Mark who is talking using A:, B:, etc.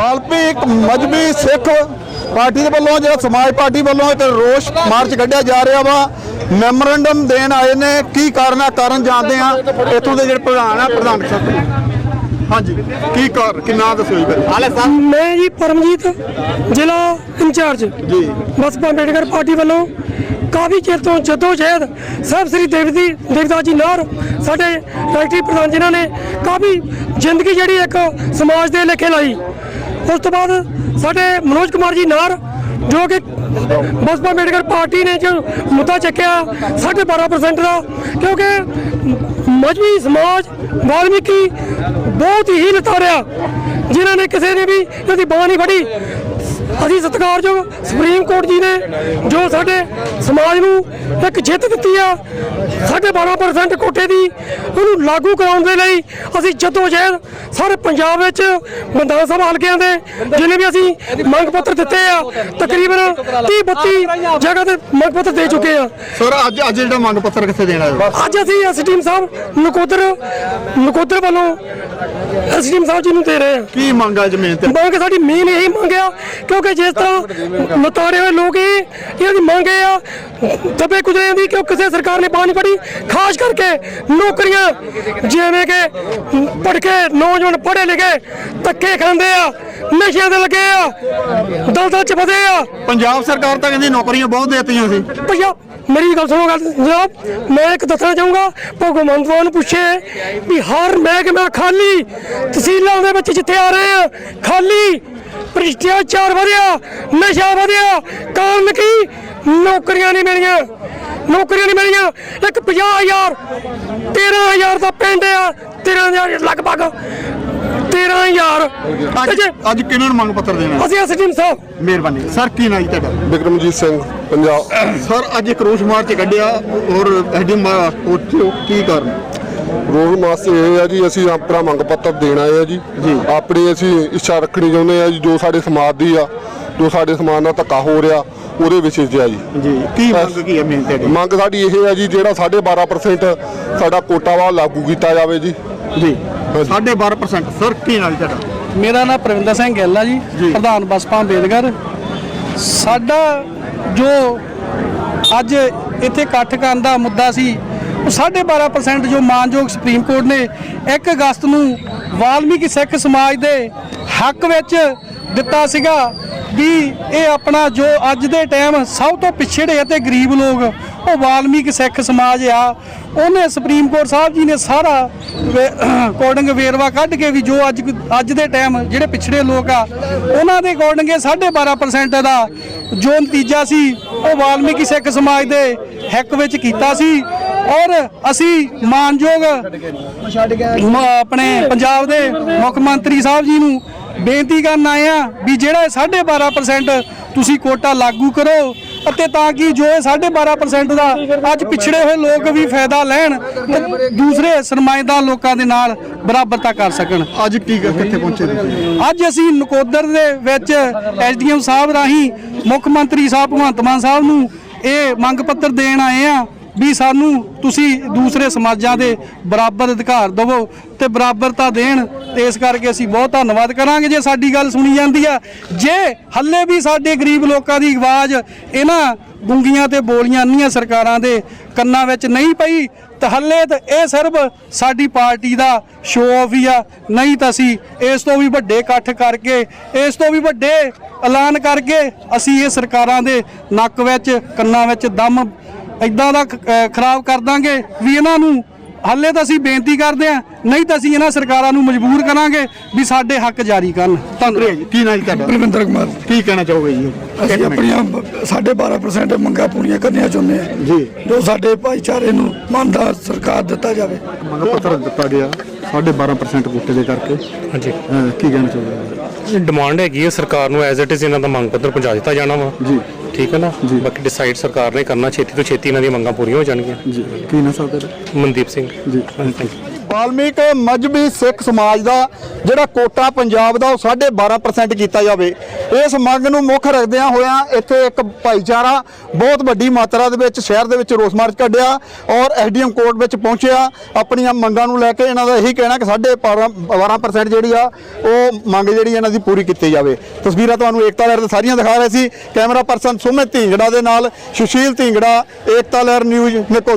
A: ਇੱਕ ਮਜਬੀ ਸਿੱਖ ਪਾਰਟੀ ਦੇ ਵੱਲੋਂ ਜਿਹੜਾ ਸਮਾਜ ਪਾਰਟੀ ਵੱਲੋਂ ਇੱਕ ਰੋਸ ਮਾਰਚ ਕੱਢਿਆ ਜਾ ਰਿਹਾ ਵਾ। ਮੈਮੋਰੰਡਮ ਦੇਣ ਆਏ ਨੇ। ਕੀ ਕਾਰਨ ਆ ਕਾਰਨ ਜਾਣਦੇ ਆ ਇੱਥੋਂ ਦੇ ਜਿਹੜੇ ਪ੍ਰਧਾਨ ਆ ਪ੍ਰਧਾਨ ਸਾਹਿਬ। ਹਾਂਜੀ। ਕੀ ਕਾਰ ਕਿੰਨਾ ਦੱਸੋ ਜੀ ਫਿਰ।
B: ਮੈਂ ਜੀ ਪਰਮਜੀਤ ਜ਼ਿਲ੍ਹਾ ਇੰਚਾਰਜ।
A: ਜੀ।
B: ਬਸਪਾ ਅੰਬੇਡਕਰ ਪਾਰਟੀ ਵੱਲੋਂ ਕਾਫੀ ਚਿਰ ਤੋਂ ਜਦੋਂ ਜਹਿਦ ਸਾਹਿਬ ਸ੍ਰੀ ਦੇਵਦੀ ਦੇਵਦਾਸ ਜੀ ਨਾਰ ਸਾਡੇ ਡਾਇਰੈਕਟਰੀ ਪ੍ਰਧਾਨ ਜਿਨ੍ਹਾਂ ਨੇ ਕਾਫੀ ਜ਼ਿੰਦਗੀ ਜਿਹੜੀ ਇੱਕ ਸਮਾਜ ਦੇ ਲੇਖੇ ਲਾਈ। ਉਸ ਤੋਂ ਬਾਅਦ ਸਾਡੇ ਮਨੋਜ ਕੁਮਾਰ ਜੀ ਨਾਰ, ਜੋ ਕਿ ਬਸਪਾ ਅੰਬੇਡਕਰ ਪਾਰਟੀ ਨੇ ਜੋ ਮੁੱਦਾ ਚੱਕਿਆ 12.5% ਦਾ, ਕਿਉਂਕਿ ਮਜਬੀ ਸਮਾਜ, ਵਾਲਮੀਕੀ ਬਹੁਤ ਹੀ ਲਤਾੜਿਆ ਜਿਨ੍ਹਾਂ ਨੇ ਕਿਸੇ ਨੇ ਵੀ ਇਹਦੀ ਬਾਹ ਨਹੀਂ ਫੜੀ। ਅਸੀਂ ਸਤਿਕਾਰਯੋਗ ਸੁਪਰੀਮ ਕੋਰਟ ਜੀ ਨੇ ਜੋ ਸਾਡੇ ਸਮਾਜ ਨੂੰ ਇੱਕ ਜਿੱਤ ਦਿੱਤੀ ਆ 12.5% ਕੋਟੇ ਦੀ ਉਹਨੂੰ ਲਾਗੂ ਕਰਾਉਣ ਦੇ ਲਈ ਅਸੀਂ ਜਦੋਜਹਿਦ ਸਾਰੇ ਪੰਜਾਬ ਵਿੱਚ ਵਿਧਾਨ ਸਭਾ ਹਲਕਿਆਂ ਦੇ ਜਿੰਨੇ ਵੀ ਅਸੀਂ ਮੰਗ ਪੱਤਰ ਦਿੱਤੇ ਆ ਤਕਰੀਬਨ 30 32 ਜਗ੍ਹਾ ਤੇ ਮੰਗ ਪੱਤਰ ਦੇ ਚੁੱਕੇ ਆ।
A: ਸਰ ਅੱਜ ਅੱਜ ਜਿਹੜਾ ਮੰਗ ਪੱਤਰ ਕਿੱਥੇ ਦੇਣਾ
B: ਅੱਜ ਅਸੀਂ ਐਸਡੀਐਮ ਸਾਹਿਬ ਨਕੋਦਰ ਨਕੋਦਰ ਵੱਲੋਂ ਐਸਡੀਐਮ ਸਾਹਿਬ ਜੀ ਨੂੰ ਦੇ ਰਹੇ ਆ
A: ਕੀ ਮੰਗ ਆ ਜ਼ਮੀਨ ਤੇ?
B: ਮੰਗ ਸਾਡੀ ਮੇਨ ਇਹੀ ਮੰਗ ਆ ਕਿਉਂਕਿ ਜਿਸ ਤਰ੍ਹਾਂ ਨਤਾਰੇ ਹੋਏ ਲੋਕ ਇਹ ਇਹਨਾਂ ਦੀ ਮੰਗ ਇਹ ਆ ਦਬੇ ਕੁਚਲਿਆਂ ਦੀ ਕਿ ਕਿਸੇ ਸਰਕਾਰ ਨੇ ਨਹੀਂ ਫੜੀ? ਖਾਸ ਕਰਕੇ ਨੌਕਰੀਆਂ ਜਿਵੇਂ ਕਿ ਪੜ੍ਹ ਕੇ ਨੌਜਵਾਨ ਪੜ੍ਹੇ ਲਿਖੇ ਧੱਕੇ ਖਾਂਦੇ ਆ ਨਸ਼ਿਆਂ ਦੇ ਲੱਗੇ ਆ ਦਲਦਲ ਚ ਫਸੇ ਆ।
A: ਪੰਜਾਬ ਸਰਕਾਰ ਤਾਂ ਕਹਿੰਦੀ ਨੌਕਰੀਆਂ ਬਹੁਤ ਦੇਤੀਆਂ ਸੀ।
B: ਭਈਆ ਮੇਰੀ ਗੱਲ ਸੁਣੋ, ਗੱਲ ਜਨਾਬ ਮੈਂ ਇੱਕ ਦੱਸਣਾ ਚਾਹੂੰਗਾ, ਭਗਵੰਤ ਮਾਨ ਨੂੰ ਪੁੱਛੇ ਵੀ ਹਰ ਮਹਿਕਮਾ ਖਾਲੀ, ਤਹਿਸੀਲਾਂ ਦੇ ਵਿੱਚ ਜਿੱਥੇ ਆ ਰਹੇ ਆ, ਖਾਲੀ, ਭ੍ਰਿਸ਼ਟਾਚਾਰ ਵਧਿਆ, ਨਸ਼ਾ ਵਧਿਆ, ਕਾਰਨ ਕੀ? ਨੌਕਰੀਆਂ ਨਹੀਂ ਮਿਲੀਆਂ, ਨੌਕਰੀਆਂ ਨਹੀਂ ਮਿਲੀਆਂ। ਇੱਕ 50000 13000 ਦਾ ਪਿੰਡ ਆ 13000 ਲਗਭਗ 13000 ਤੇ
A: ਅੱਜ ਅੱਜ ਕਿਹਨਾਂ ਨੂੰ ਮੰਗ ਪੱਤਰ ਦੇਣਾ?
B: ਅਸੀਂ ਐਸਡੀਐਮ ਸਾਹਿਬ।
A: ਮਿਹਰਬਾਨੀ। ਸਰ ਕੀ ਨਾਂ ਜੀ ਤੁਹਾਡਾ?
C: ਬਿਕਰਮਜੀਤ ਸਿੰਘ ਪੰਜਾਬ।
A: ਸਰ ਅੱਜ ਇੱਕ ਰੋਸ ਮਾਰਚ ਕੱਢਿਆ ਔਰ ਐਸਡੀਐਮ ਉੱਥੇ ਕੀ ਕਾਰਨ?
C: ਰੋਜ਼ ਮਾਸ ਇਹ ਹੈ ਜੀ ਅਸੀਂ ਆਪਣਾ ਮੰਗ ਪੱਤਰ ਦੇਣ ਆਏ ਆ ਜੀ। ਆਪਣੀ ਅਸੀਂ ਇੱਛਾ ਰੱਖਣੀ ਚਾਹੁੰਦੇ ਆ ਜੀ ਜੋ ਸਾਡੇ ਸਮਾਜ ਦੀ ਆ ਜੋ ਸਾਡੇ ਸਮਾਜ ਨਾਲ ਧੱਕਾ ਹੋ ਰਿਹਾ ਉਹਦੇ ਵਿਸ਼ੇ 'ਚ ਆ ਜੀ।
A: ਜੀ। ਕੀ ਮੰਗ ਕੀ ਹੈ ਮੇਨ ਤੇ
C: ਮੰਗ ਸਾਡੀ ਇਹ ਹੈ ਜੀ ਜਿਹੜਾ 12.5% ਸਾਡਾ ਕੋਟਾ ਵਾ ਲਾਗੂ ਕੀਤਾ ਜਾਵੇ ਜੀ।
A: ਜੀ। 12% ਸਰ ਕੀ ਨਾਲ ਤੁਹਾਡਾ?
D: ਮੇਰਾ ਨਾਮ ਪ੍ਰਵਿੰਦਰ ਸਿੰਘ ਗਿੱਲ ਆ ਜੀ ਪ੍ਰਧਾਨ ਬਸਪਾ ਅੰਬੇਦਕਰ। ਸਾਡਾ ਜੋ ਅੱਜ ਇੱਥੇ ਇਕੱਠ ਕਰਨ ਦਾ ਮੁੱਦਾ ਸੀ ਉਹ 12.5% ਜੋ ਮਾਨਯੋਗ ਸੁਪਰੀਮ ਕੋਰਟ ਨੇ 1 ਅਗਸਤ ਨੂੰ ਵਾਲਮੀਕੀ ਸਿੱਖ ਸਮਾਜ ਦੇ ਹੱਕ ਵਿੱਚ ਦਿੱਤਾ ਸੀਗਾ। ਵੀ ਇਹ ਆਪਣਾ ਜੋ ਅੱਜ ਦੇ ਟਾਈਮ ਸਭ ਤੋਂ ਪਿਛੜੇ ਅਤੇ ਗਰੀਬ ਲੋਕ, ਉਹ ਵਾਲਮੀਕ ਸਿੱਖ ਸਮਾਜ ਆ। ਉਹਨੇ ਸੁਪਰੀਮ ਕੋਰਟ ਸਾਹਿਬ ਜੀ ਨੇ ਸਾਰਾ ਅਕੋਰਡਿੰਗ ਵੇਰਵਾ ਕੱਢ ਕੇ ਵੀ ਜੋ ਅੱਜ ਅੱਜ ਦੇ ਟਾਈਮ ਜਿਹੜੇ ਪਿਛੜੇ ਲੋਕ ਆ, ਉਹਨਾਂ ਦੇ ਅਕੋਰਡਿੰਗ 12.5% ਦਾ ਜੋ ਨਤੀਜਾ ਸੀ, ਉਹ ਵਾਲਮੀਕੀ ਸਿੱਖ ਸਮਾਜ ਦੇ ਹੱਕ ਵਿੱਚ ਕੀਤਾ ਸੀ। ਔਰ ਅਸੀਂ ਮਾਨਯੋਗ ਆਪਣੇ ਪੰਜਾਬ ਦੇ ਮੁੱਖ ਮੰਤਰੀ ਸਾਹਿਬ ਜੀ ਨੂੰ ਬੇਨਤੀ ਕਰਨ ਆਏ ਆ ਵੀ ਜਿਹੜਾ ਇਹ 12.5% ਤੁਸੀਂ ਕੋਟਾ ਲਾਗੂ ਕਰੋ ਅਤੇ ਤਾਂ ਕਿ ਜੋ ਇਹ 12.5% ਦਾ ਅੱਜ ਪਿਛੜੇ ਹੋਏ ਲੋਕ ਵੀ ਫਾਇਦਾ ਲੈਣ ਤੇ ਦੂਸਰੇ ਸਰਮਾਏਦਾਰ ਲੋਕਾਂ ਦੇ ਨਾਲ ਬਰਾਬਰਤਾ ਕਰ ਸਕਣ।
A: ਅੱਜ ਕੀ ਕਿੱਥੇ ਪਹੁੰਚੇ
D: ਅੱਜ ਅਸੀਂ ਨਕੋਦਰ ਦੇ ਵਿੱਚ ਐਸਡੀਐਮ ਸਾਹਿਬ ਰਾਹੀਂ ਮੁੱਖ ਮੰਤਰੀ ਸਾਹਿਬ ਭਗਵੰਤ ਮਾਨ ਸਾਹਿਬ ਨੂੰ ਇਹ ਮੰਗ ਪੱਤਰ ਦੇਣ ਆਏ ਆ ਵੀ ਸਾਨੂੰ ਤੁਸੀਂ ਦੂਸਰੇ ਸਮਾਜਾਂ ਦੇ ਬਰਾਬਰ ਅਧਿਕਾਰ ਦਿਵੋ ਤੇ ਬਰਾਬਰਤਾ ਦੇਣ ਤੇ ਇਸ ਕਰਕੇ ਅਸੀਂ ਬਹੁਤ ਧੰਨਵਾਦ ਕਰਾਂਗੇ ਜੇ ਸਾਡੀ ਗੱਲ ਸੁਣੀ ਜਾਂਦੀ ਆ ਜੇ ਹੱਲੇ ਵੀ ਸਾਡੇ ਗਰੀਬ ਲੋਕਾਂ ਦੀ ਆਵਾਜ਼ ਇਹਨਾਂ ਗੁੰਗੀਆਂ ਤੇ ਬੋਲੀਆਂ ਅੰਨੀਆਂ ਸਰਕਾਰਾਂ ਦੇ ਕੰਨਾਂ ਵਿੱਚ ਨਹੀਂ ਪਈ, ਤਾਂ ਹੱਲੇ ਤਾਂ ਇਹ ਸਿਰਫ ਸਾਡੀ ਪਾਰਟੀ ਦਾ ਸ਼ੋਅ ਆਫ ਹੀ ਆ। ਨਹੀਂ ਤਾਂ ਅਸੀਂ ਇਸ ਤੋਂ ਵੀ ਵੱਡੇ ਇਕੱਠ ਕਰਕੇ, ਇਸ ਤੋਂ ਵੀ ਵੱਡੇ ਐਲਾਨ ਕਰਕੇ ਅਸੀਂ ਇਹ ਸਰਕਾਰਾਂ ਦੇ ਨੱਕ ਵਿੱਚ, ਕੰਨਾਂ ਵਿੱਚ ਦਮ ਇਦਾਂ ਦਾ ਖਰਾਬ ਕਰ ਦਾਂਗੇ ਵੀ ਇਹਨਾਂ ਨੂੰ ਹੱਲੇ ਤਾਂ ਅਸੀਂ ਬੇਨਤੀ ਕਰਦੇ ਆ ਨਹੀਂ ਤਾਂ ਅਸੀਂ ਇਹਨਾਂ ਸਰਕਾਰਾਂ ਨੂੰ ਮਜਬੂਰ ਕਰਾਂਗੇ ਵੀ ਸਾਡੇ ਹੱਕ ਜਾਰੀ ਕਰਨ। ਧੰਨਵਾਦ।
A: ਜੀ। ਕੀ ਨਾਂ ਜੀ ਤੁਹਾਡਾ?
E: ਬਲਵਿੰਦਰ ਕੁਮਾਰ।
A: ਕੀ ਕਹਿਣਾ ਚਾਹੋਗੇ ਜੀ?
E: ਅਸੀਂ ਆਪਣੀਆਂ ਸਾਢੇ 12% ਮੰਗਾਂ ਪੂਰੀਆਂ ਕਰਨੀਆਂ ਚਾਹੁੰਦੇ ਹਾਂ।
A: ਜੀ।
E: ਜੋ ਸਾਡੇ ਭਾਈਚਾਰੇ ਨੂੰ ਮੰਨਦਾ ਸਰਕਾਰ ਦਿੱਤਾ ਜਾਵੇ।
A: ਮੰਗ ਪੱਤਰ ਦਿੱਤਾ ਗਿਆ 12.5% ਕੋਟੇ ਦੇ ਕਰਕੇ।
F: ਹਾਂਜੀ।
A: ਕੀ ਕਹਿਣਾ ਚਾਹੋਗੇ?
F: ਇਹ ਡਿਮਾਂਡ ਹੈਗੀ ਹੈ ਸਰਕਾਰ ਨੂੰ ਐਜ਼ ਇਟ ਇਜ਼ ਇਹਨਾਂ ਦਾ ਮੰਗ ਪੱਤਰ ਪਹੁੰਚਾ ਦਿੱਤਾ ਜਾਣਾ ਵਾ।
A: ਜੀ।
F: ਠੀਕ ਹੈ ਨਾ? ਬਾਕੀ ਡਿਸਾਈਡ ਸਰਕਾਰ ਨੇ ਕਰਨਾ ਛੇਤੀ ਤੋਂ ਛੇਤੀ ਇਹਨਾਂ ਦੀਆਂ ਮੰਗਾਂ ਪੂਰੀਆਂ ਹੋ ਜਾਣਗੀਆਂ।
A: ਜੀ। ਕੀ ਨਾ ਸਾਹਿਬ ਤੁਹਾਡਾ
F: ਮਨਦੀਪ ਸਿੰਘ।
A: ਜੀ।
F: ਥੈਂਕ ਯੂ
A: ਵਾਲਮੀਕ ਮਜਬੀ ਸਿੱਖ ਸਮਾਜ ਦਾ ਜਿਹੜਾ ਕੋਟਾ ਪੰਜਾਬ ਦਾ ਉਹ 12.5% ਕੀਤਾ ਜਾਵੇ। ਇਸ ਮੰਗ ਨੂੰ ਮੁੱਖ ਰੱਖਦਿਆਂ ਹੋਇਆਂ ਇੱਥੇ ਇੱਕ ਭਾਈਚਾਰਾ ਬਹੁਤ ਵੱਡੀ ਮਾਤਰਾ ਦੇ ਵਿੱਚ ਸ਼ਹਿਰ ਦੇ ਵਿੱਚ ਰੋਸ ਮਾਰਚ ਕੱਢਿਆ ਔਰ ਐਸਡੀਐਮ ਕੋਰਟ ਵਿੱਚ ਪਹੁੰਚਿਆ। ਆਪਣੀਆਂ ਮੰਗਾਂ ਨੂੰ ਲੈ ਕੇ ਇਹਨਾਂ ਦਾ ਇਹੀ ਕਹਿਣਾ ਕਿ ਸਾਡੇ 12% ਜਿਹੜੀ ਆ, ਉਹ ਮੰਗ ਜਿਹੜੀ ਇਹਨਾਂ ਦੀ ਪੂਰੀ ਕੀਤੀ ਜਾਵੇ। ਤਸਵੀਰਾਂ ਤੁਹਾਨੂੰ ਏਕਤਾ ਲਹਿਰ ਦੇ ਸਾਰੀਆਂ ਦਿਖਾ ਰਹੇ ਸੀ। ਕੈਮਰਾ ਪਰਸਨ ਸੁਮਿਤ ਢੀਂਗੜਾ ਦੇ ਨਾਲ ਸੁਸ਼ੀਲ ਢੀਂਗੜਾ, ਏਕਤਾ ਲਹਿਰ ਨਿਊਜ਼ ਨਕੋ